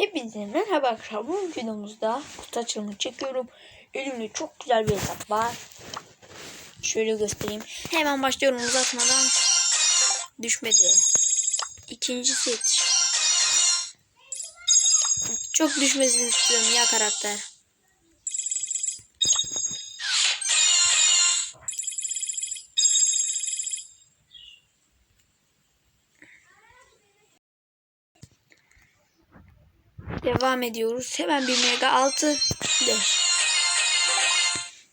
Hepinize merhaba arkadaşlar. Bu videomuzda kutu açılımı çekiyorum. Elimde çok güzel bir hesap var. Şöyle göstereyim. Hemen başlıyorum uzatmadan. Düşmedi. İkinci set. Çok düşmesini istiyorum ya karakter. Devam ediyoruz. Hemen bir mega 6 5.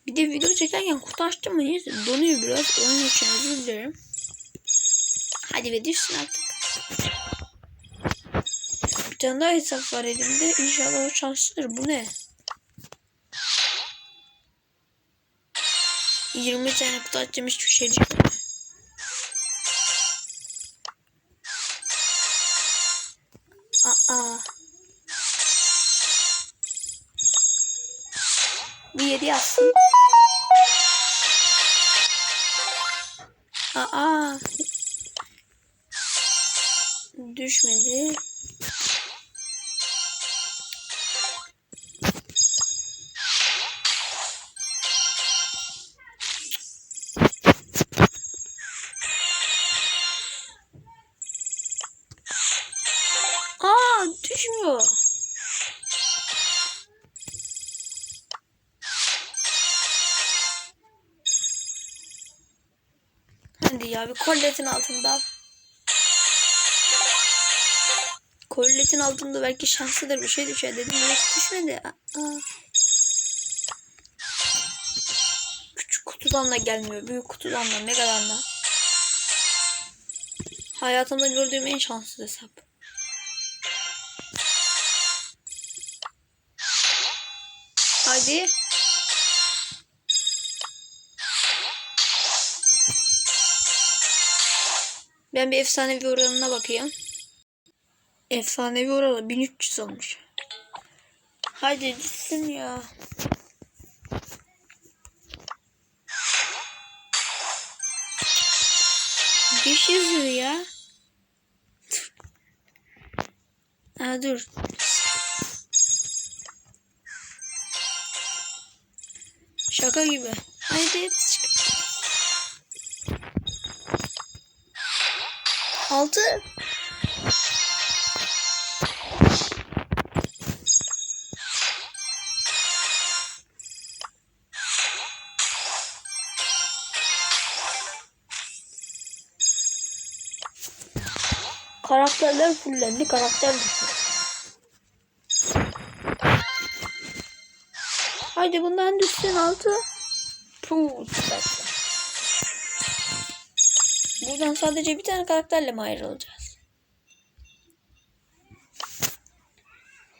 Bir de video çekerken kutu açtım mı neyse donuyor biraz. Onun için özür dilerim. Hadi ve düşsün artık. Bir tane daha hesap var elimde. İnşallah o çalışır. Bu ne? 20 tane kutu açacağım hiçbir şey çıkmıyor. Bir yedi yazsın. Aa. Düşmedi. Hadi ya bir kolletin altında. Kolletin altında belki şanslıdır bir şey düşer dedim. Yok düşmedi. Aa. Küçük kutudan da gelmiyor. Büyük kutudan da megadan da. Hayatımda gördüğüm en şanslı hesap. Hadi. Ben bir efsanevi oranına bakayım. Efsanevi oranı 1300 olmuş. Haydi düşsün ya. Beş yazıyor ya. Ha dur. Şaka gibi. Haydi çık. Altı. Karakterler fullendi. Karakter. Haydi bundan düşsün altı. Puh, süper. Buradan sadece bir tane karakterle mi ayrılacağız?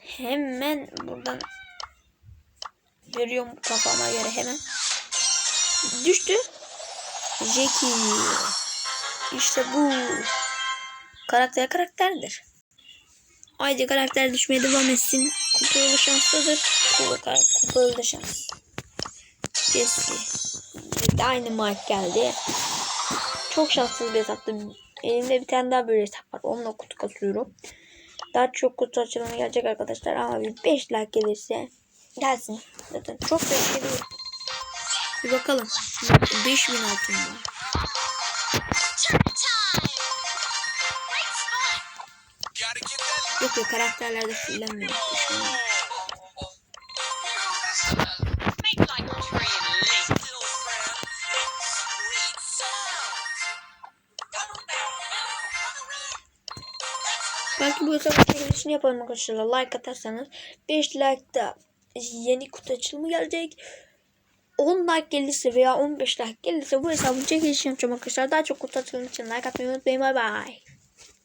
Hemen buradan veriyorum kafama göre hemen. Düştü. Jackie. İşte bu. Karakter karakterdir. Haydi karakter düşmeye devam etsin. Kupalı şanslıdır. Kupa, kupalı şans. Jesse. Dynamite geldi. Çok şanssız bir hesaptı. Elimde bir tane daha böyle hesap var. Onunla kutu kasıyorum. Daha çok kutu açılımı gelecek arkadaşlar. Ama bir 5 like gelirse gelsin. Zaten çok bekliyorum. Bir bakalım. 5000 altın var. Yok yok karakterlerde fullenmiyor. Belki bu hesabın çekilişini yapalım arkadaşlar. Like atarsanız 5 like'da yeni kutu açılımı gelecek. 10 like gelirse veya 15 like gelirse bu hesabın çekilişini yapacağım arkadaşlar. Daha çok kutu açılımı için like atmayı unutmayın. Bye bye.